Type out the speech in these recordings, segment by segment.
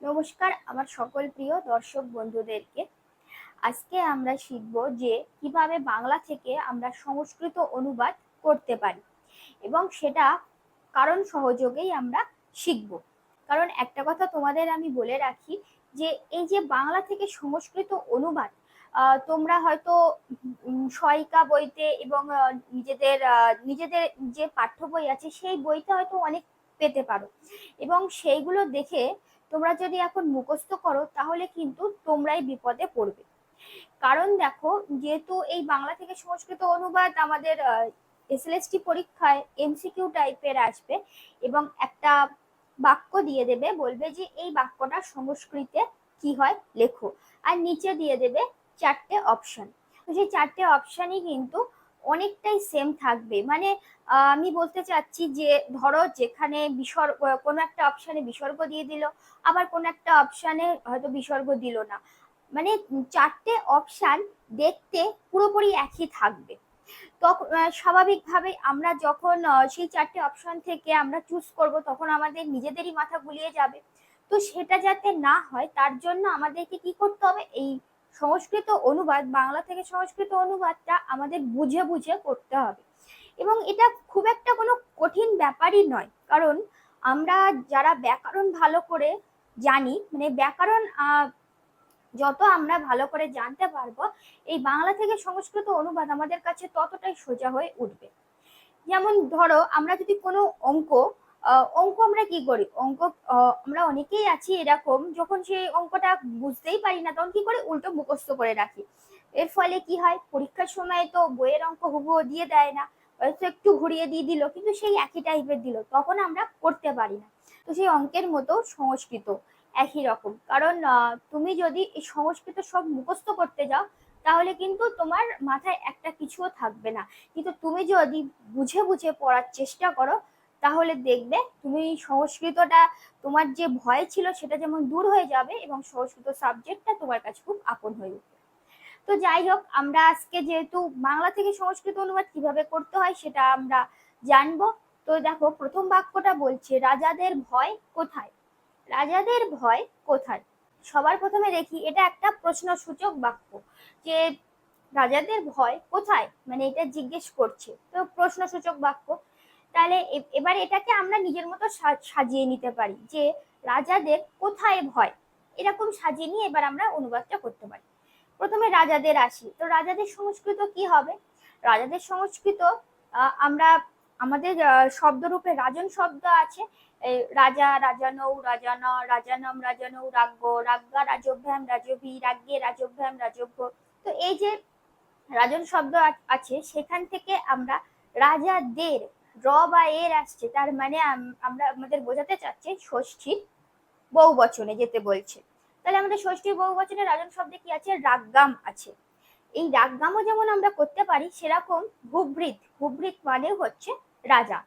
নমস্কার আমার সকল প্রিয় দর্শক বন্ধুদেরকে। আজকে আমরা শিখব যে কীভাবে বাংলা থেকে আমরা সংস্কৃত অনুবাদ করতে পারি এবং সেটা কারণ সহযোগেই আমরা শিখব। কারণ একটা কথা তোমাদের আমি বলে রাখি যে এই যে বাংলা থেকে সংস্কৃত অনুবাদ তোমরা হয়তো সহায়িকা বইতে এবং নিজেদের নিজেদের যে পাঠ্য বই আছে সেই বইতে হয়তো অনেক পেতে পারো। এবং সেইগুলো দেখে তোমরা যদি এখন মুখস্থ করো, তাহলে কিন্তু তোমরাই বিপদে পড়বে। কারণ দেখো, যেহেতু এই বাংলা থেকে সংস্কৃত অনুবাদ আমাদের এসএলএসটি পরীক্ষায় এমসিকিউ টাইপের আসবে এবং একটা বাক্য দিয়ে দেবে, বলবে যে এই বাক্যটা সংস্কৃতে কি হয় লেখো। আর নিচে দিয়ে দেবে চারটে অপশন তো সেই চারটে অপশনই কিন্তু অনেকটাই সেম থাকবে। মানে আমি বলতে চাচ্ছি যে, ধরো যেখানে বিসর্গ, কোনো একটা অপশানে বিসর্গ দিয়ে দিল, আবার কোন একটা অপশানে হয়তো বিসর্গ দিল না। মানে চারটে অপশান দেখতে পুরোপুরি একই থাকবে। তখন স্বাভাবিকভাবে আমরা যখন সেই চারটে অপশন থেকে আমরা চুজ করব, তখন আমাদের নিজেদেরই মাথা গুলিয়ে যাবে। তো সেটা যাতে না হয়, তার জন্য আমাদেরকে কি করতে হবে? এই সংস্কৃত অনুবাদ, বাংলা থেকে সংস্কৃত অনুবাদটা আমাদের বুঝে বুঝে করতে হবে। এবং এটা খুব একটা কোনো কঠিন ব্যাপারই নয়। কারণ আমরা যারা ব্যাকরণ ভালো করে জানি মানে ব্যাকরণ যত আমরা ভালো করে জানতে পারব, এই বাংলা থেকে সংস্কৃত অনুবাদ আমাদের কাছে ততটাই সোজা হয়ে উঠবে। যেমন ধরো, আমরা যদি কোনো অঙ্ক অঙ্ক আমরা কি করি? অঙ্ক আমরা অনেকেই আছি এরকম, যখন সেই অঙ্কটা বুঝতেই পারি না, তখন কি করে? উল্টো মুখস্থ করে রাখি। এর ফলে কি হয়? পরীক্ষার সময় তো বইয়ের অঙ্ক হুবহু দিয়ে দেয় না, হয়তো একটু ঘুরিয়ে দিয়ে দিল, কিন্তু সেই একই টাইপের দিল, তখন আমরা করতে পারি না। তো সেই অঙ্কের মতো সংস্কৃত একই রকম। কারণ তুমি যদি এই সংস্কৃত সব মুখস্থ করতে যাও, তাহলে কিন্তু তোমার মাথায় একটা কিছুও থাকবে না। কিন্তু তুমি যদি বুঝে বুঝে পড়ার চেষ্টা করো তাহলে দেখবে তুমি সংস্কৃতটা, তোমার যে ভয় ছিল সেটা যেমন দূর হয়ে যাবে এবং সংস্কৃত সাবজেক্টটা তোমার কাছে খুব আপন হয়ে উঠবে। তো যাই হোক, আমরা আজকে যেহেতু বাংলা থেকে সংস্কৃত অনুবাদ কীভাবে করতে হয় সেটা আমরা জানব। তো দেখো, প্রথম বাক্যটা বলছে, রাজাদের ভয় কোথায়? রাজাদের ভয় কোথায়? সবার প্রথমে দেখি, এটা একটা প্রশ্নসূচক বাক্য যে রাজাদের ভয় কোথায়? মানে এটা জিজ্ঞেস করছে। তো প্রশ্নসূচক বাক্য তাহলে এবার এটাকে আমরা নিজের মতো সাজিয়ে নিতে পারি যে রাজাদের কোথায় ভয়? এরকম সাজিয়ে নিয়ে এবার আমরা অনুবাদটা করতে পারি। প্রথমে রাজাদের আসি। তো রাজাদের সংস্কৃত কি হবে? রাজাদের সংস্কৃত আমরা আমাদের শব্দরূপে রাজন শব্দ আছে। রাজা, রাজানৌ, রাজান, রাজানম, রাজানৌ, রাজ্ঞ, রাজ্ঞা, রাজভ্যাম, রাজভী, রাজ্ঞে, রাজভ্যাম, রাজভ্য। তো এই যে রাজন শব্দ আছে, সেখান থেকে আমরা রাজাদের র বা এর আসছে, তার মানে আমরা আমাদের বোঝাতে চাচ্ছে ষষ্ঠী বহু বচনে যেতে বলছে। তাহলে আমাদের ষষ্ঠী বহু বচনে রাজন শব্দে কি আছে? রাগগাম আছে। এই রাগগামও যেমন আমরা করতে পারি, সেরকম ভূভৃত ভূভৃত মানে হচ্ছে রাজা।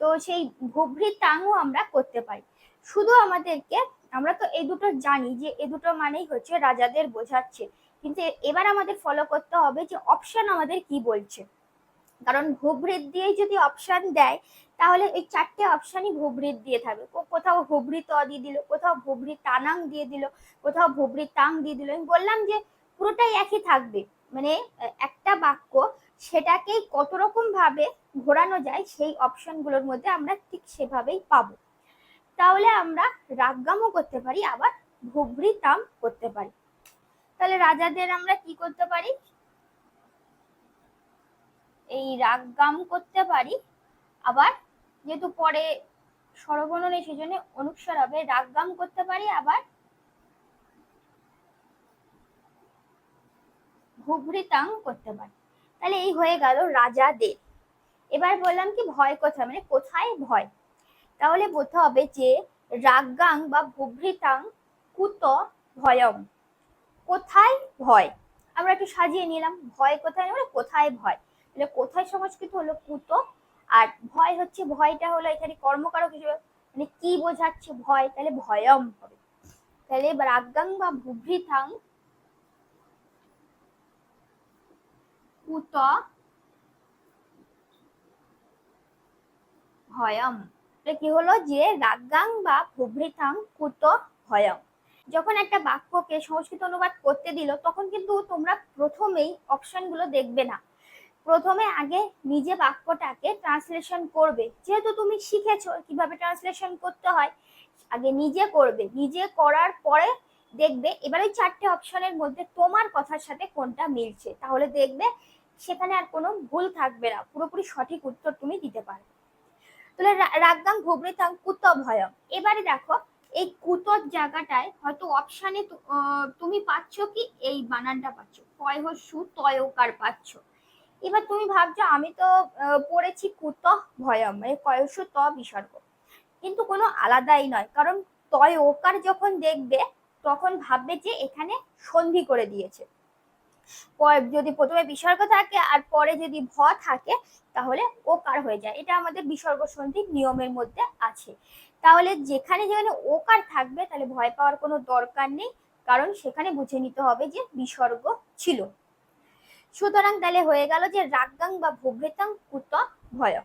তো সেই ভূভৃতাংও আমরা করতে পারি। শুধু আমাদেরকে, আমরা তো এই দুটো জানি যে এই দুটো মানেই হচ্ছে রাজাদের বোঝাচ্ছে। কিন্তু এবার আমাদের ফলো করতে হবে যে অপশন আমাদের কি বলছে। কারণ ভূভৃত দিয়েই যদি অপশন দেয়, তাহলে ওই চারটে অপশনই ভূভৃত দিয়ে থাকবে। কোথাও ভূভৃত অ দিয়ে দিল, কোথাও ভূভৃত তানাং দিয়ে দিল, কোথাও ভূভৃত তাং দিয়ে দিল। আমি বললাম যে পুরোটাই একই থাকবে। মানে একটা বাক্য সেটাকেই কত রকম ভাবে ঘোরানো যায়, সেই অপশনগুলোর মধ্যে আমরা ঠিক সেভাবেই পাবো। তাহলে আমরা রাগগামও করতে পারি, আবার ভুভৃতাম করতে পারি। তাহলে রাজাদের আমরা কি করতে পারি? এই রাগ গাম করতে পারি। আবার যেহেতু পরে স্বরবর্ণ নেই, সেজন্য অনুস্বার হবে রাগ গাম করতে পারি। আবার ভুভৃতাং করতে পারি। তাহলে এই হয়ে গেল রাজাদের। এবার বললাম কি, ভয় কোথায়? মানে কোথায় ভয়? তাহলে বলতে হবে যে রাগগাং বা ভুভৃতাং কুত ভয়ম কোথায় ভয়? আমরা একটু সাজিয়ে নিলাম। ভয় কোথায়? মানে কোথায় ভয়? তাহলে কোথায় সংস্কৃত হলো কুত আর ভয় হচ্ছে, ভয়টা হলো এখানে কর্মকারক হিসেবে মানে কি বোঝাচ্ছে ভয়? তাহলে ভয়ম হবে। তাহলে রাগগাং বা ভুভৃতাং কুত ভয়ম। এটা কি হলো যে রাগাং বা ভুভৃতাং কুত ভয়ম। যখন একটা বাক্যকে সংস্কৃত অনুবাদ করতে দিল, তখন কিন্তু তোমরা প্রথমেই অপশনগুলো দেখবে না। প্রথমে আগে নিজে বাক্যটাকে ট্রান্সলেশন করবে। যেহেতু তুমি শিখেছো কীভাবে ট্রান্সলেশন করতে হয়, আগে নিজে করবে। নিজে করার পরে দেখবে এবার চারটে অপশনের মধ্যে তোমার কথার সাথে কোনটা মিলছে। তাহলে দেখবে সেখানে আর কোনো ভুল থাকবে না। পুরোপুরি সঠিক উত্তর তুমি দিতে পারবে। তাহলে রাগদাং ঘুবড়িতাং কুত ভয়ম এবারে দেখো, এই কুতর জায়গাটায় হয়তো অপশানে তুমি পাচ্ছ কি? এই বানানটা পাচ্ছ। কয় সু তয়কার পাচ্ছ। এবার তুমি ভাবছ, আমি তো পড়েছি কুত ভয়ম মানে কয়স ত বিসর্গ। কিন্তু কোনো আলাদাই নয়, কারণ তয় ওকার যখন দেখবে, তখন ভাববে যে এখানে সন্ধি করে দিয়েছে। যদি প্রথমে বিসর্গ থাকে আর পরে যদি ভ থাকে, তাহলে ওকার হয়ে যায়। এটা আমাদের বিসর্গ সন্ধির নিয়মের মধ্যে আছে। তাহলে যেখানে যেখানে ওকার থাকবে, তাহলে ভয় পাওয়ার কোনো দরকার নেই, কারণ সেখানে বুঝে নিতে হবে যে বিসর্গ ছিল। সুতরাং তাহলে হয়ে গেল যে রাগাং বা ভোগ্রেতাং কুত ভয়।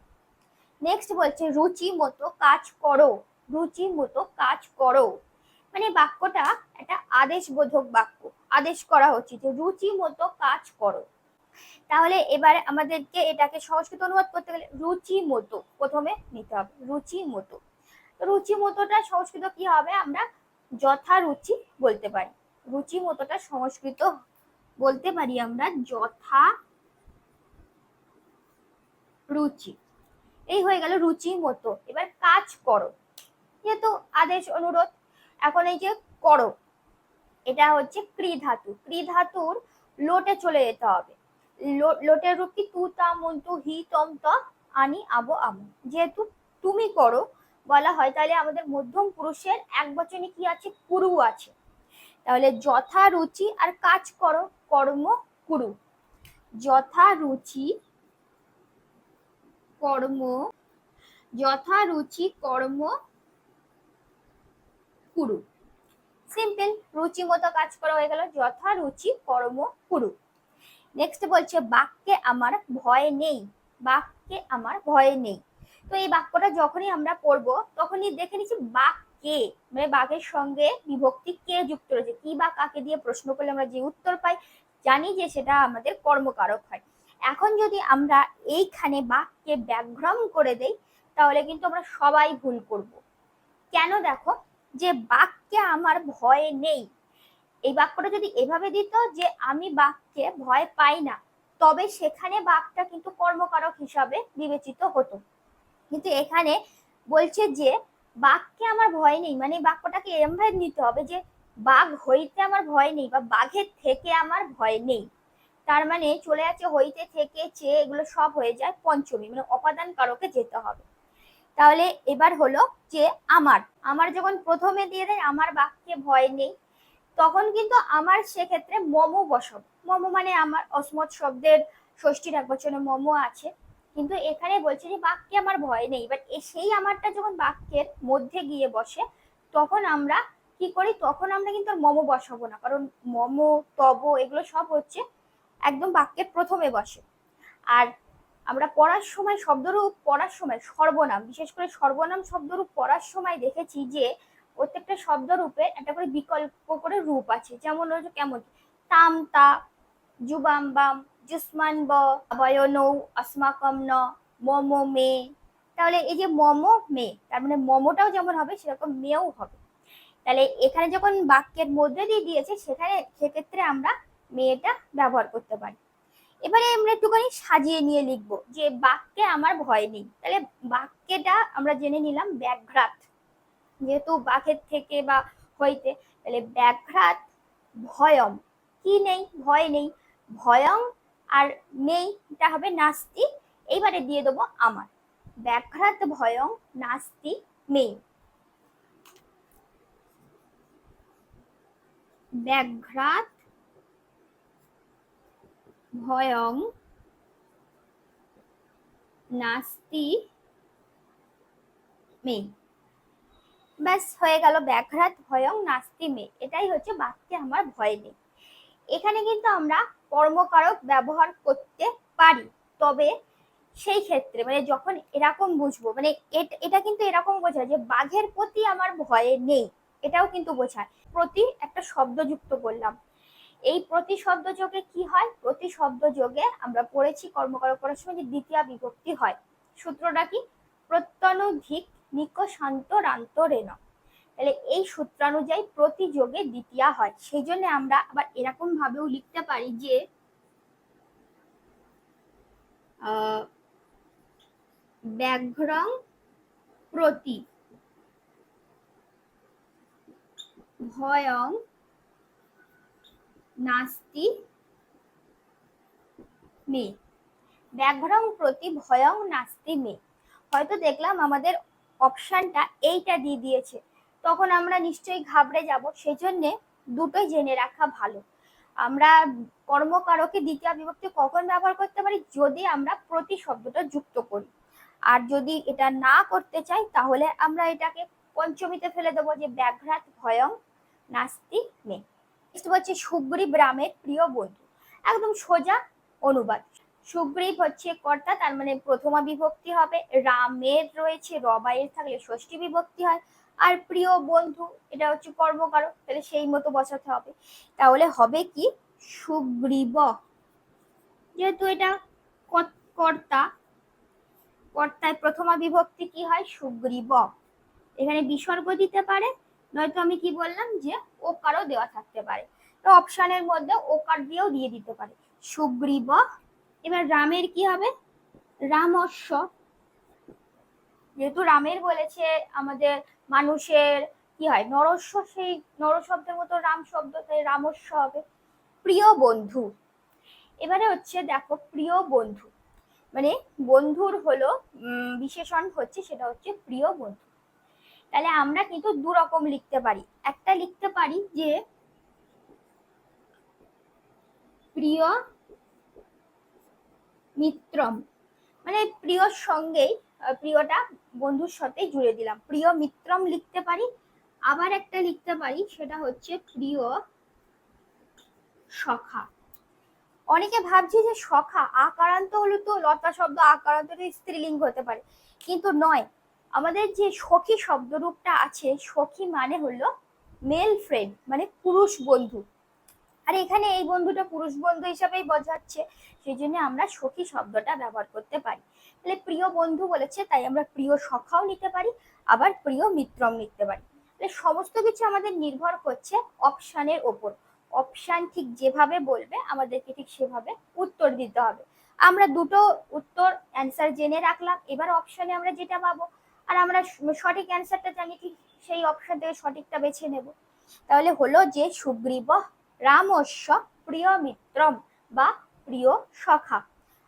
নেক্সট বলছে, রুচি মতো কাজ করো, রুচি মতো কাজ করো। মানে বাক্যটা একটা আদেশবোধক বাক্য। আদেশ করা হচ্ছে যে রুচি মতো কাজ করো। তাহলে এবারে আমাদেরকে এটাকে সংস্কৃত অনুবাদ করতে গেলে রুচি মতো প্রথমে নিতে হবে, রুচি মতো। রুচি মতোটা সংস্কৃত কি হবে? আমরা যথারুচি বলতে পারি। রুচি মতোটা সংস্কৃত বলতে পারি আমরা যথা রুচি। এই হয়ে গেল রুচি মতো। এবার কাজ করো। যেহেতু আদেশ, অনুরোধ, এখন এই যে করো, এটা হচ্ছে ক্রি ধাতু ক্রি ধাতুর লোটে চলে যেতে হবে। লোটের রূপ কি? তু, তা মন্তু হি, তম, ত, আনি, আবো, আমু। যেহেতু তুমি করো, বলা হয় তাহলে আমাদের মধ্যম পুরুষের এক বচনে কি আছে? কুরু আছে। তাহলে যথা রুচি আর কাজ করো। কর্ম কুরু। যথা রুচি কর্ম, যথা রুচি কর্ম কুরু। সিম্পল রুচি মতো কাজ করা হয়ে গেল। যথা রুচি কর্ম কুরু। নেক্সট বলছে, বাক্যে আমার ভয় নেই। বাক্যে আমার ভয় নেই। তো এই বাক্যটা যখনই আমরা পড়ব, তখনই দেখে নিচ্ছি বাক কে? মানে বাঘের সঙ্গে বিভক্তি কে যুক্ত রয়েছে? কি বা কাকে দিয়ে প্রশ্ন করলে আমরা যে উত্তর পাই? জানি যে সেটা আমাদের কর্মকারক হয়। এখন যদি আমরা এইখানে বাক্যে ব্যাকগ্রাউন্ড করে দেই, তাহলে কিন্তু আমরা সবাই ভুল করব। কেন দেখো? যে বাঘকে আমার ভয় নেই। এই বাক্যটা যদি এভাবে দিত যে আমি বাঘকে ভয় পাই না, তবে সেখানে বাঘটা কিন্তু কর্মকারক হিসাবে বিবেচিত হতো। কিন্তু এখানে বলছে যে বাঘকে আমার ভয় নেই। মানে বাক্যটাকে এরমভাবে নিতে হবে যে, বাঘ হইতে আমার ভয় নেই বা বাঘের থেকে আমার ভয় নেই। তার মানে চলে যাচ্ছে হইতে থেকে, চেয়ে এগুলো সব হয়ে যায় পঞ্চমী মানে অপাদান কারকে যেতে হবে। তাহলে এবার হলো যে আমার আমার যখন প্রথমে দিয়ে দেয়, আমার বাক্যে ভয় নেই, তখন কিন্তু আমার সেক্ষেত্রে মমো বসব মমো মানে আমার অসমত শব্দের ষষ্ঠীর এক বছরে মমো আছে। কিন্তু এখানে বলছে যে বাক্যে আমার ভয় নেই বাট সেই আমারটা যখন বাক্যের মধ্যে গিয়ে বসে, তখন আমরা কি করি? তখন আমরা কিন্তু আর মমো বসাবো না, কারণ মমো, তব এগুলো সব হচ্ছে একদম বাক্যের প্রথমে বসে। আর আমরা পড়ার সময় শব্দরূপ পড়ার সময় সর্বনাম, বিশেষ করে সর্বনাম শব্দরূপ পড়ার সময় দেখেছি যে প্রত্যেকটা শব্দরূপের একটা করে বিকল্প করে রূপ আছে। যেমন হচ্ছে কেমন? তাম, তা, জুবাম, বাম। জুসমান ব বয়নৌ আসমাকম ন মমো মে তাহলে এই যে মমো মে, তার মানে মমোটাও যেমন হবে, সেরকম মেয়েও হবে। তাহলে এখানে যখন বাক্যের মধ্যে দিয়ে দিয়েছে, সেখানে সেক্ষেত্রে আমরা মেয়েটা ব্যবহার করতে পারি। এবারে আমরা একটুখানি সাজিয়ে নিয়ে লিখব যে বাক্যে আমার ভয় নেই। তাহলে বাক্যটা আমরা জেনে নিলাম ব্যাঘ্রাত। যেহেতু বাঘের থেকে বা হইতে, তাহলে ব্যাঘ্রাত ভয়ম। কি নেই? ভয় নেই। ভয়ং আর নেইটা হবে নাস্তি। এইবারে দিয়ে দেবো আমার। ব্যাঘ্রাত ভয়ং নাস্তি মেই ব্যাঘ্রাত ভয়ং নাস্তি মে ব্যাস, হয়ে গেল ব্যাঘ্রাত ভয়ং নাস্তি মে এটাই হচ্ছে বাক্যে আমার ভয় নেই। এখানে কিন্তু আমরা কর্মকারক ব্যবহার করতে পারি। তবে সেই ক্ষেত্রে মানে যখন এরকম বুঝব মানে এটা কিন্তু এরকম বোঝায় যে বাঘের প্রতি আমার ভয়ে নেই, এটাও কিন্তু বোঝায়। প্রতি একটা শব্দ যুক্ত করলাম। এই প্রতি শব্দ যোগে কি হয়? প্রতি শব্দ যোগে আমরা পড়েছি কর্মকারক করার সময় যে দ্বিতীয় বিভক্তি হয়। সূত্রটা কি? প্রত্যনুধিক নিক শান্ত রান্ত রেন তাহলে এই সূত্রানুযায়ী প্রতি যোগে দ্বিতীয়া হয়। সেই জন্য আমরা আবার এরকম ভাবেও লিখতে পারি যে ব্যাঘ্রং প্রতি ভয়ং নাস্তি মে। ব্যাঘ্রং প্রতি ভয়ং নাস্তি মে। হয়তো দেখলাম আমাদের অপশানটা এইটা দিয়ে দিয়েছে। তখন আমরা নিশ্চয়ই ঘাবড়ে যাব। সেই জন্যে দুটোই জেনে রাখা ভালো। আমরা কর্মকারকে দ্বিতীয় বিভক্তি কখন ব্যবহার করতে পারি? যদি আমরা প্রতি শব্দটা যুক্ত করি। আর যদি এটা না করতে চাই, তাহলে আমরা এটাকে পঞ্চমীতে ফেলে দেবো যে ব্যাঘ্রাত ভয়ং নাস্তি মে। হচ্ছে সুগ্রীব রামের প্রিয় বন্ধু। একদম সোজা অনুবাদ। সুগ্রীব হচ্ছে কর্তা, তার মানে প্রথমা বিভক্তি হবে। রামের রয়েছে, রবাইয়ের থাকলে ষষ্ঠী বিভক্তি হয়। আর প্রিয় বন্ধু, এটা হচ্ছে কর্মকারক, তাহলে সেই মতো বসাতে হবে। তাহলে হবে কি? সুগ্রীব। যেহেতু এটা কর্তা কর্তায় প্রথমা বিভক্তি কি হয়? সুগ্রীব। এখানে বিসর্গ দিতে পারে, নয়তো আমি কি বললাম যে ওকারও দেওয়া থাকতে পারে। তো অপশানের মধ্যে ওকার দিয়েও দিয়ে দিতে পারে। সুগ্রীব। এবার রামের কি হবে? রামস্য যেহেতু রামের বলেছে আমাদের মানুষের কি হয় নরস্য সেই নর শব্দের মতো রাম শব্দ, তাই রামস্য হবে। প্রিয় বন্ধু, এবারে হচ্ছে দেখো প্রিয় বন্ধু মানে বন্ধুর হলো বিশেষণ হচ্ছে সেটা হচ্ছে প্রিয় বন্ধু। তাহলে আমরা কিন্তু দু রকম লিখতে পারি। একটা লিখতে পারি যে প্রিয় মিত্রম মানে প্রিয়র সঙ্গেই প্রিয়টা বন্ধুর সাথে জুড়ে দিলাম। প্রিয় মিত্রম লিখতে পারি? আবার একটা লিখতে পারি, সেটা হচ্ছে প্রিয় সখা। অনেকে ভাবছে যে সখা আকারান্ত হলো তো লতা শব্দ আকারান্ত স্ত্রীলিঙ্গ হতে পারে, কিন্তু নয়। আমাদের যে সখী শব্দরূপটা আছে, সখী মানে হলো মেল ফ্রেন্ড মানে পুরুষ বন্ধু। আর এখানে এই বন্ধুটা পুরুষ বন্ধু হিসাবেই বোঝাচ্ছে, সেই জন্য আমরা সখী শব্দটা ব্যবহার করতে পারি। তাহলে প্রিয় বন্ধু বলেছে, তাই আমরা প্রিয় সখাও নিতে পারি, আবার প্রিয় মিত্রম নিতে পারি। তাহলে সমস্ত কিছু আমাদের নির্ভর করছে অপশানের ওপর। অপশান ঠিক যেভাবে বলবে, আমাদেরকে ঠিক সেভাবে উত্তর দিতে হবে। আমরা দুটো উত্তর অ্যান্সার জেনে রাখলাম, এবার অপশানে আমরা যেটা পাবো। আর আমরা সঠিক অ্যান্সারটা জানি, ঠিক সেই অপশান থেকে সঠিকটা বেছে নেব। তাহলে হলো যে, সুগ্রীব রামস্য প্রিয় মিত্রম বা প্রিয় সখা।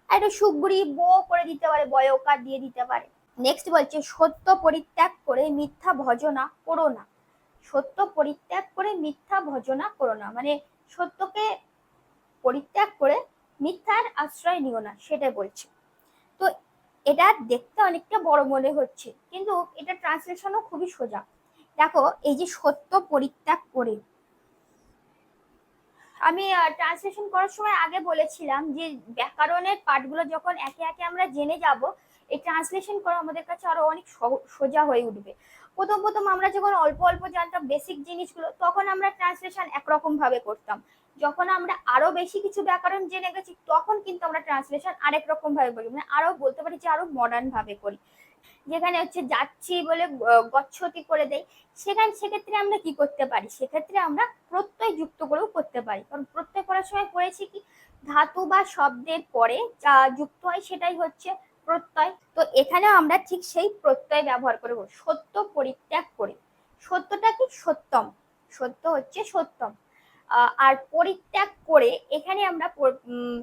একটা সুগ্রীব বো করে দিতে পারে বয়কার দিয়ে দিতে পারে। নেক্সট বলছে, সত্য পরিত্যাগ করে মিথ্যা ভজনা করো না। সত্য পরিত্যাগ করে মিথ্যা ভজনা করো না। মানে সত্যকে পরিত্যাগ করে মিথ্যার আশ্রয় নিও না, সেটাই বলছে। তো এটা দেখতে অনেকটা বড় মনে হচ্ছে, কিন্তু এটা ট্রান্সলেশনও খুবই সোজা। দেখো, এই যে সত্য পরিত্যাগ করে আমি ট্রান্সলেশন করার সময় আগে বলেছিলাম যে ব্যাকরণের পাঠগুলো যখন একে একে আমরা জেনে যাব, এই ট্রান্সলেশন করা আমাদের কাছে আরও অনেক সোজা হয়ে উঠবে। প্রথম প্রথম আমরা যখন অল্প অল্প জানতাম বেসিক জিনিসগুলো, তখন আমরা ট্রান্সলেশন একরকম ভাবে করতাম। যখন আমরা আরও বেশি কিছু ব্যাকরণ জেনে গেছি, তখন কিন্তু আমরা ট্রান্সলেশন আরেক রকম ভাবে করি। মানে আরও বলতে পারি যে আরও মডার্ন ভাবে করি। যেখানে হচ্ছে যাচ্ছি বলে গচ্ছতি করে দেয় সেখানে, সেক্ষেত্রে আমরা কি করতে পারি? সেক্ষেত্রে আমরা প্রত্যয় যুক্ত করেও করতে পারি। কারণ প্রত্যয় করার সময় পড়েছি কি? ধাতু বা শব্দের পরে যা যুক্ত হয় সেটাই হচ্ছে প্রত্যয়। তো এখানেও আমরা ঠিক সেই প্রত্যয় ব্যবহার করব সত্য পরিত্যাগ করে। সত্যটা কি? সত্যম। সত্য হচ্ছে সত্যম। আর পরিত্যাগ করে এখানে আমরা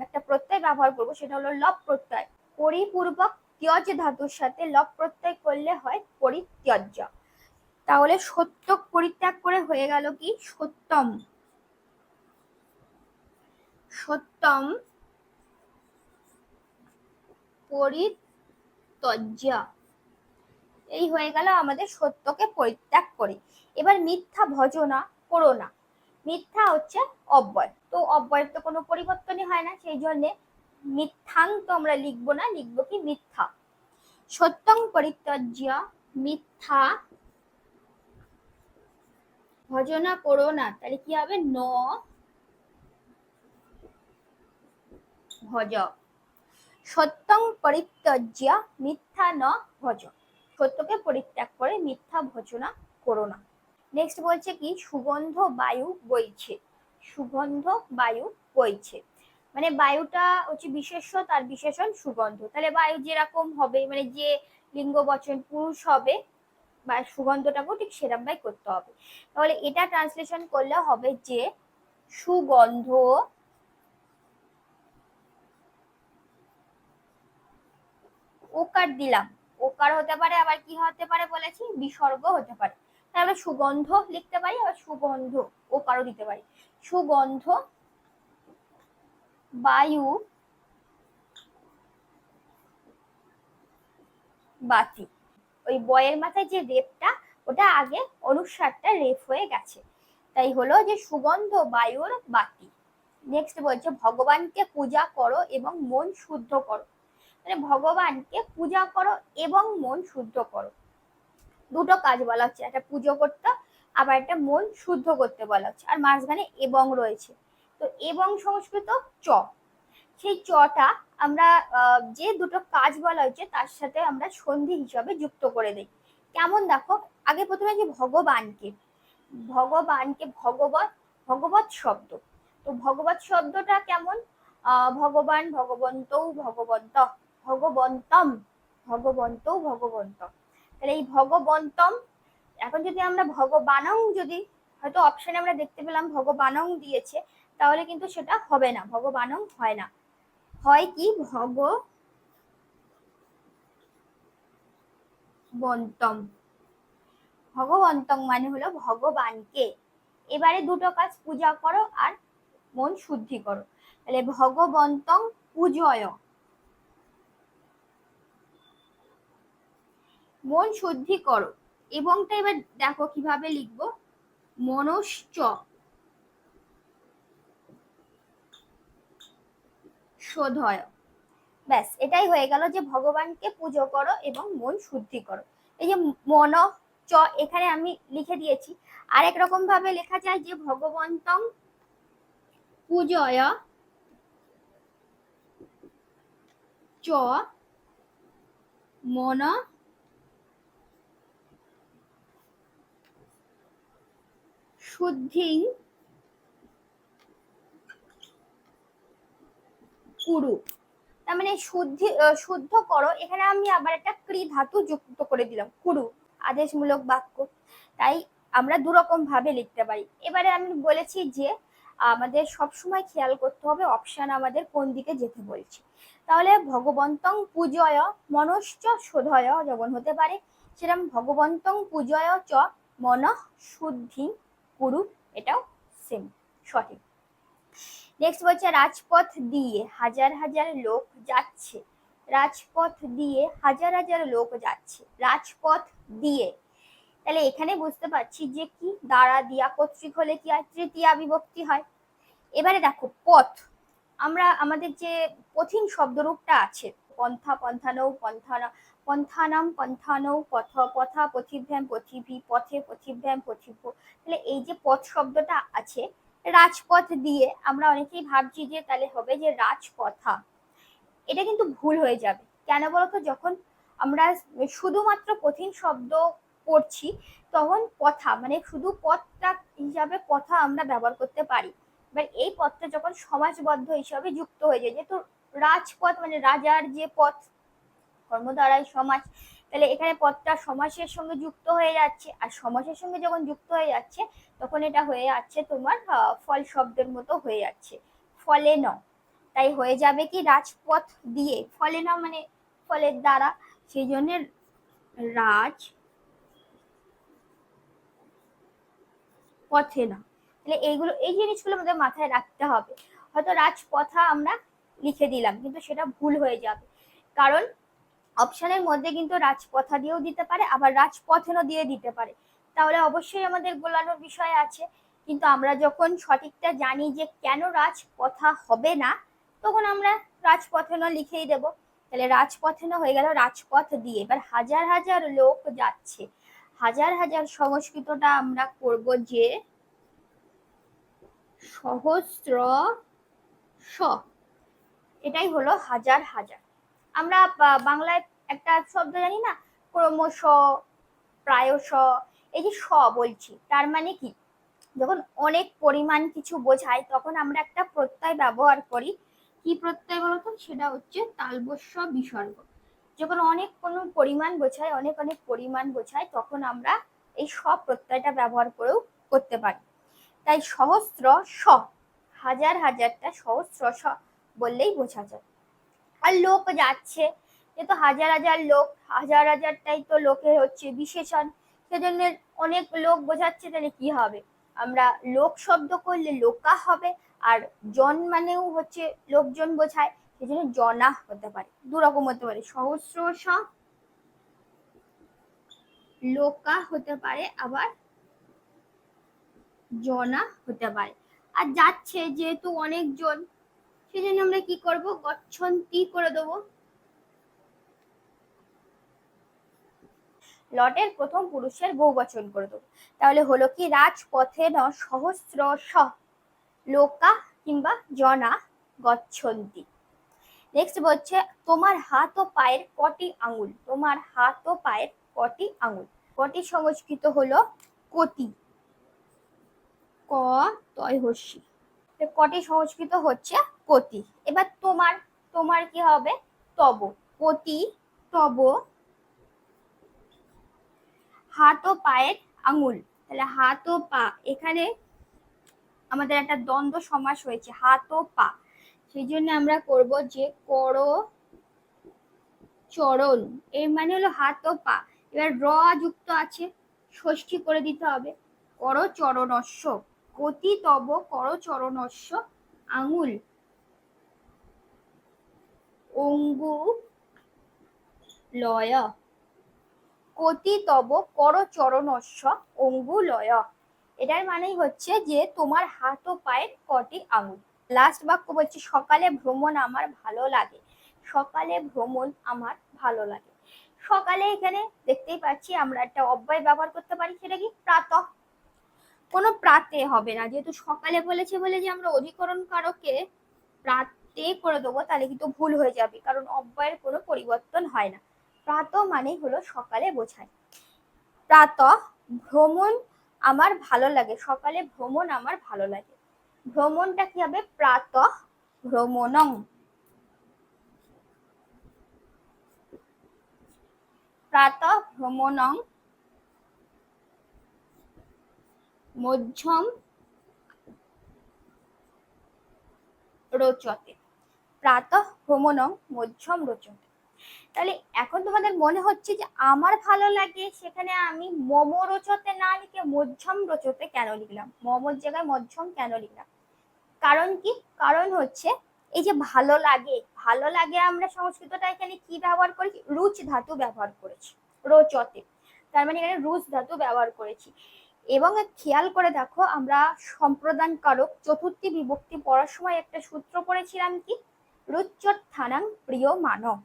একটা প্রত্যয় ব্যবহার করব, সেটা হলো লব প্রত্যয়। পরিপূর্বক ত্যজ ধাতুর সাথে লব প্রত্যয় করলে হয় পরিত্যজ্য। তাহলে সত্য পরিত্যাগ করে হয়ে গেল কি? সত্যম। সত্যম পরিত্যজ্য। এই হয়ে গেল আমাদের সত্যকে পরিত্যাগ করে। এবার মিথ্যা ভজনা করো না। মিথ্যা হচ্ছে অব্যয়। তো অব্যয়ের তো কোনো পরিবর্তনই হয় না, সেই জন্যে মিথ্যান্ত আমরা লিখব না, লিখব কি মিথ্যা। সত্যং পরিত্যজ্য মিথ্যা। ভজনা করো না, তাহলে কি হবে? ন। ভজ। সত্যং পরিত্যজ্য মিথ্যা ন ভজ। সত্যকে পরিত্যাগ করে মিথ্যা ভজনা করো না। নেক্সট বলছে কি, সুগন্ধ বায়ু বইছে। সুগন্ধ বায়ু বইছে। মানে বায়ুটা হচ্ছে বিশেষ্য, তার বিশেষণ সুগন্ধ। তাহলে বায়ু যেরকম হবে মানে যে লিঙ্গ বচন পুরুষ হবে, বা সুগন্ধটাকেও ঠিক সেরকমটাই করতে হবে। তাহলে এটা ট্রান্সলেশন করলে হবে যে সুগন্ধ ওকার দিলাম। ওকার হতে পারে, আবার কি হতে পারে বলেছি? বিসর্গ হতে পারে। আমরা সুগন্ধ লিখতে পারি, আবার সুগন্ধ ওকারও দিতে পারি। সুগন্ধ বায়ু বাতি। ওই বয়ের মাথায় যে রেপটা, ওটা আগে অনুসারটা রেপ হয়ে গেছে। তাই হলো যে সুগন্ধ বায়ুর বাতি। নেক্সট বলছে, ভগবানকে পূজা করো এবং মন শুদ্ধ করো। মানে ভগবানকে পূজা করো এবং মন শুদ্ধ করো। দুটো কাজ বলা হচ্ছে, একটা পুজো করতে, আবার একটা মন শুদ্ধ করতে বলা হচ্ছে। আর মাঝখানে এবং রয়েছে। তো এবং সংস্কৃত চ। সেই চটা আমরা যে দুটো কাজ বলা হচ্ছে তার সাথে আমরা সন্ধি হিসাবে যুক্ত করে দিই। কেমন দেখো? আগে প্রথমে যে ভগবানকে ভগবানকে ভগবত ভগবত শব্দ। তো ভগবত শব্দটা কেমন? ভগবান ভগবন্ত ভগবন্ত, ভগবন্তম, ভগবন্ত ভগবন্ত। তাহলে এই ভগবন্তম, এখন যদি আমরা ভগবানং যদি, হয়তো অপশনে আমরা দেখতে পেলাম, ভগবানং দিয়েছে। তাহলে কিন্তু সেটা হবে না ভগবানং হয় না। হয় কি? ভগ বন্তম ভগবন্তম মানে হলো ভগবানকে। এবারে দুটো কাজ পূজা করো আর মন শুদ্ধি করো। তাহলে ভগবন্তং পূজয়। মন শুদ্ধি করো। এবংটা এবার দেখো কীভাবে লিখব। মনশ্চ শোধয় ব্যাস, এটাই হয়ে গেল যে ভগবানকে পুজো করো এবং মন শুদ্ধি করো। এই যে মন চ, এখানে আমি লিখে দিয়েছি। আরেক রকম ভাবে লেখা যায় যে ভগবন্তং পূজয় চ মন শুদ্ধি কুরু। তার মানে শুদ্ধি শুদ্ধ করো। এখানে আমি আবার একটা ক্রি ধাতু যুক্ত করে দিলাম, কুরু। আদেশমূলক বাক্য। তাই আমরা দুরকম ভাবে লিখতে পারি। এবারে আমি বলেছি যে, আমাদের সব সময় খেয়াল করতে হবে অপশন আমাদের কোন দিকে যেতে বলছে। তাহলে ভগবন্তং পূজয় মনশ্চ শোধয়, যেমন হতে পারে সেরকম ভগবন্তং পূজয় চ মন শুদ্ধি কুরু। এটাও সেম সঠিক। নেক্সট বলছে, রাজপথ দিয়ে হাজার হাজার লোক যাচ্ছে। রাজপথ দিয়ে হাজার হাজার লোক যাচ্ছে। রাজপথ দিয়ে। তাহলে এখানে বুঝতে পারছি যে কি? দ্বারা দিয়া কর্তৃক হলে কি হয় তৃতীয়া বিভক্তি হয়? এবারে দেখো, পথ। আমরা, আমাদের যে কঠিন শব্দরূপটা আছে, পন্থা, পন্থানৌ পন্থানা পন্থানাম, পন্থানৌ, পথ, পথা, পথিভ্যাম, পথিভি, পথে পথিভ্যাম, পথিভ। তাহলে এই যে পথ শব্দটা আছে রাজপথ দিয়ে। আমরা অনেকেই ভাবছি যে তাহলে হবে যে রাজপথা এটা কিন্তু ভুল হয়ে যাবে। কেন বলতো? যখন আমরা শুধুমাত্র কঠিন শব্দ পড়ছি, তখন পথা মানে শুধু পথটা হিসাবে কথা আমরা ব্যবহার করতে পারি। এবার এই পথটা যখন সমাজবদ্ধ হিসাবে যুক্ত হয়ে যায়, যেহেতু রাজপথ মানে রাজার যে পথ কর্মদ্বারাই সমাজ তাহলে এখানে পথটা সমাসের সঙ্গে যুক্ত হয়ে যাচ্ছে। আর সমাসের সঙ্গে যখন যুক্ত হয়ে যাচ্ছে, তখন এটা হয়ে যাচ্ছে তোমার ফল শব্দের মতো হয়ে যাচ্ছে। ফলে ন। তাই হয়ে যাবে কি রাজপথ দিয়ে। ফলে না মানে ফলের দ্বারা। সেই জন্য রাজ পথে না। তাহলে এইগুলো, এই জিনিসগুলো আমাদের মাথায় রাখতে হবে। হয়তো রাজপথা আমরা লিখে দিলাম, কিন্তু সেটা ভুল হয়ে যাবে। কারণ অপশনের মধ্যে কিন্তু রাজপথা দিয়েও দিতে পারে, আবার রাজপথেনও দিয়ে দিতে পারে। তাহলে অবশ্যই আমাদের গোলানোর বিষয় আছে। কিন্তু আমরা যখন সঠিকটা জানি যে কেন রাজপথা হবে না, তখন আমরা রাজপথেন লিখেই দেব। তাহলে রাজপথেন হয়ে গেল রাজপথ দিয়ে। এবার হাজার হাজার লোক যাচ্ছে। হাজার হাজার সংস্কৃতটা আমরা করব যে সহস্র স এটাই হলো হাজার হাজার। আমরা বাংলায় একটা শব্দ জানি না? ক্রমশ, প্রায়শ, এই যে স বলছি, তার মানে কি? যখন অনেক পরিমাণ কিছু বোঝায়, তখন আমরা একটা প্রত্যয় ব্যবহার করি। কি প্রত্যয় বলতো? সেটা হচ্ছে তালবস্য বিসর্গ। যখন অনেক কোনো পরিমাণ বোঝায়, অনেক অনেক পরিমাণ বোঝায়, তখন আমরা এই সব প্রত্যয়টা ব্যবহার করেও করতে পারি। তাই সহস্র স, হাজার, হাজারটা সহস্র স বললেই বোঝা যায়। আর লোক যাচ্ছে। যেহেতু হাজার হাজার লোক, হাজার হাজারটাই তো লোকের হচ্ছে বিশেষণ। সেজন্য অনেক লোক বোঝাচ্ছে তাহলে কি হবে? আমরা লোক শব্দ করলে লোকা হবে, আর জন মানেও হচ্ছে লোকজন বোঝায়। সেজন্য জনা হতে পারে দু রকম হতে পারে, সহস্র লোকা হতে পারে, আবার জনা হতে পারে। আর যাচ্ছে যেহেতু অনেকজন সেজন্য আমরা কি করব? গচ্ছন্তি করে দেবো। লটের প্রথম পুরুষের বহুবচন করে দেবো। তাহলে হলো কি? রাজপথে ন সহস্র স লোকা কিংবা জনা গচ্ছন্তি। নেক্সট বলছে, তোমার হাত ও পায়ের কটি আঙুল? তোমার হাত ও পায়ের কটি আঙুল? কটি সংস্কৃত হলো? কতি। ক, তয়, হস্যি। কটি সংস্কৃত হচ্ছে কতি এবার তোমার তোমার কি হবে? তব কতি তব, হাত ও পায়ের আঙুল। তাহলে হাত ও পা, এখানে আমাদের একটা দ্বন্দ্ব সমাস হয়েছে, হাত ও পা। সেই জন্য আমরা করব যে কর, চরণ। এর মানে হলো হাত ও পা। এবার র যুক্ত আছে, ষষ্ঠী করে দিতে হবে। কর চরণস্য গতি তব কর চরণস্য আঙুল। অঙ্গু লয় কতি তব কর চরণস্য অঙ্গুলয়। এটার মানেই হচ্ছে যে তোমার হাত ও পায়ের কটি আঙুল। লাস্ট বাক্য বলছি, সকালে ভ্রমণ আমার ভালো লাগে। সকালে ভ্রমণ আমার ভালো লাগে। সকালে এখানে দেখতেই পাচ্ছি আমরা একটা অব্যয় ব্যবহার করতে পারি সেটা কি? প্রাতঃ কোনো প্রাতে হবে না। যেহেতু সকালে বলেছে বলে যে আমরা অধিকরণ কারকে প্রাতে করে দেবো, তাহলে কিন্তু ভুল হয়ে যাবে, কারণ অব্যয়ের কোনো পরিবর্তন হয় না। প্রাত মানেই হলো সকালে বোঝায়। প্রাত, ভ্রমণ আমার ভালো লাগে, সকালে ভ্রমণ আমার ভালো লাগে। ভ্রমণটা কি হবে? প্রাত ভ্রমণং। প্রাত ভ্রমণং মধ্যম রোচতে। প্রাত ভ্রমণং মধ্যম রোচতে। তাহলে এখন তোমাদের মনে হচ্ছে যে আমার ভালো লাগে, সেখানে আমি মোমো রোচতে না লিখে মধ্যম রোচতে কেন লিখলাম? মোমোর জায়গায় মধ্যম কেন লিখলাম? কারণ কি? কারণ হচ্ছে এই যে ভালো লাগে ভালো লাগে আমরা সংস্কৃতটা এখানে কি ব্যবহার করেছি? রুচ ধাতু ব্যবহার করেছি, রোচতে। তার মানে এখানে রুচ ধাতু ব্যবহার করেছি। এবং খেয়াল করে দেখো আমরা সম্প্রদান কারক চতুর্থী বিভক্তি পড়ার সময় একটা সূত্র পড়েছিলাম কি? রুচ্চত থানাং প্রিয় মানব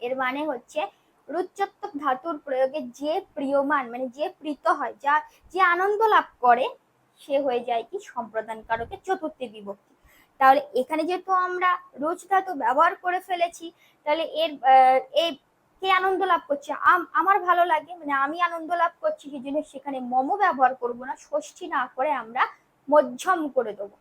এর মানে হচ্ছে রুচ্চত্বক ধাতুর প্রয়োগে যে প্রিয়মান মানে যে প্রীত হয়, যা, যে আনন্দ লাভ করে, সে হয়ে যায় কি? সম্প্রদান কারকের চতুর্থী বিভক্তি। তাহলে এখানে যেহেতু আমরা রুচ ধাতু ব্যবহার করে ফেলেছি, তাহলে এর এই কে আনন্দ লাভ করছে। আমার ভালো লাগে মানে আমি আনন্দ লাভ করছি সেই জন্য সেখানে মম ব্যবহার করব না, ষষ্ঠী না করে আমরা মধ্যম করে দেবো।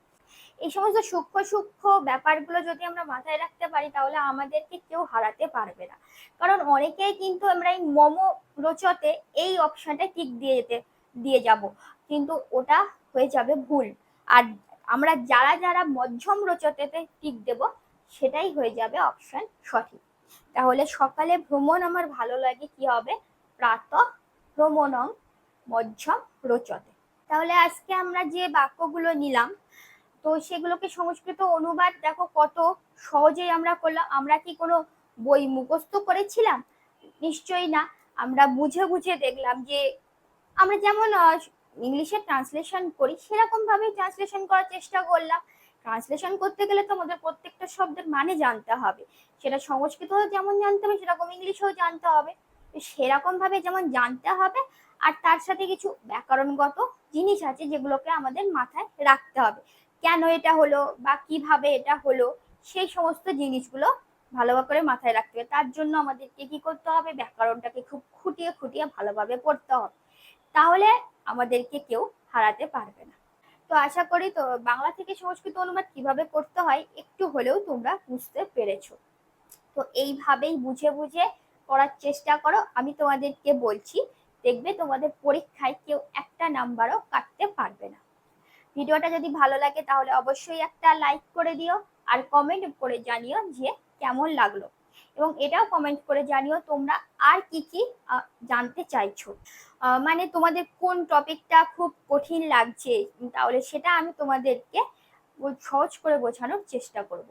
এই সমস্ত সূক্ষ্ম সূক্ষ্ম ব্যাপারগুলো যদি আমরা মাথায় রাখতে পারি, তাহলে আমাদেরকে কেউ হারাতে পারবে না। কারণ অনেকেই কিন্তু আমরা এই মোমো রোচতে এই অপশনটা টিক দিয়ে যেতে দিয়ে যাব। কিন্তু ওটা হয়ে যাবে ভুল। আর আমরা যারা যারা মধ্যম রোচতেতে টিক দেব, সেটাই হয়ে যাবে অপশন সঠিক। তাহলে সকালে ভ্রমণ আমার ভালো লাগে কি হবে? প্রাত ভ্রমণং মধ্যম রোচতে। তাহলে আজকে আমরা যে বাক্যগুলো নিলাম, তো সেগুলোকে সংস্কৃত অনুবাদ দেখো কত সহজেই আমরা করলাম। আমরা কি কোনো বই মুখস্থ করেছিলাম? নিশ্চয়ই না। আমরা বুঝে বুঝে দেখলাম যে আমরা যেমন ইংলিশে ট্রান্সলেশন করি সেরকম ভাবে ট্রান্সলেশন করার চেষ্টা করলাম। ট্রান্সলেশন করতে গেলে তো আমাদের প্রত্যেকটা শব্দের মানে জানতে হবে। সেটা সংস্কৃত যেমন জানতে হবে, সেরকম ইংলিশেও জানতে হবে। সেরকম ভাবে যেমন জানতে হবে, আর তার সাথে কিছু ব্যাকরণগত জিনিস আছে যেগুলোকে আমাদের মাথায় রাখতে হবে। কেন এটা হলো বা কীভাবে এটা হলো, সেই সমস্ত জিনিসগুলো ভালো করে মাথায় রাখতে হবে। তার জন্য আমাদেরকে কি করতে হবে? ব্যাকরণটাকে খুব খুঁটিয়ে খুঁটিয়ে ভালোভাবে পড়তে হবে। তাহলে আমাদেরকে কেউ হারাতে পারবে না। তো আশা করি তো বাংলা থেকে সংস্কৃত অনুবাদ কীভাবে করতে হয় একটু হলেও তোমরা বুঝতে পেরেছ। তো এইভাবেই বুঝে বুঝে করার চেষ্টা করো। আমি তোমাদেরকে বলছি, দেখবে তোমাদের পরীক্ষায় কেউ একটা নাম্বারও কাটতে পারবে না। ভিডিওটা যদি ভালো লাগে তাহলে অবশ্যই একটা লাইক করে দিও আর কমেন্ট করে জানিও যে কেমন লাগল। এবং এটাও কমেন্ট করে জানিও তোমরা আর কি কি জানতে চাইছো। মানে তোমাদের কোন টপিকটা খুব কঠিন লাগছে তাহলে সেটা আমি তোমাদেরকে সহজ করে বোঝানোর চেষ্টা করব।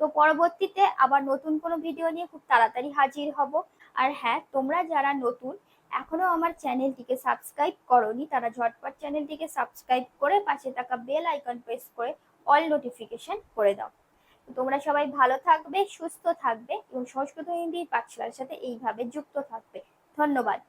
তো পরবর্তীতে আবার নতুন কোনো ভিডিও নিয়ে খুব তাড়াতাড়ি হাজির হব। আর হ্যাঁ তোমরা যারা নতুন, এখনও আমার চ্যানেলটিকে সাবস্ক্রাইব করনি, তারা ঝটপট চ্যানেলটিকে সাবস্ক্রাইব করে পাশে থাকা বেল আইকন প্রেস করে অল নোটিফিকেশন করে দাও। তোমরা সবাই ভালো থাকবে, সুস্থ থাকবে এবং সংস্কৃত হিন্দি পাঠশালার সাথে এইভাবে যুক্ত থাকবে। ধন্যবাদ।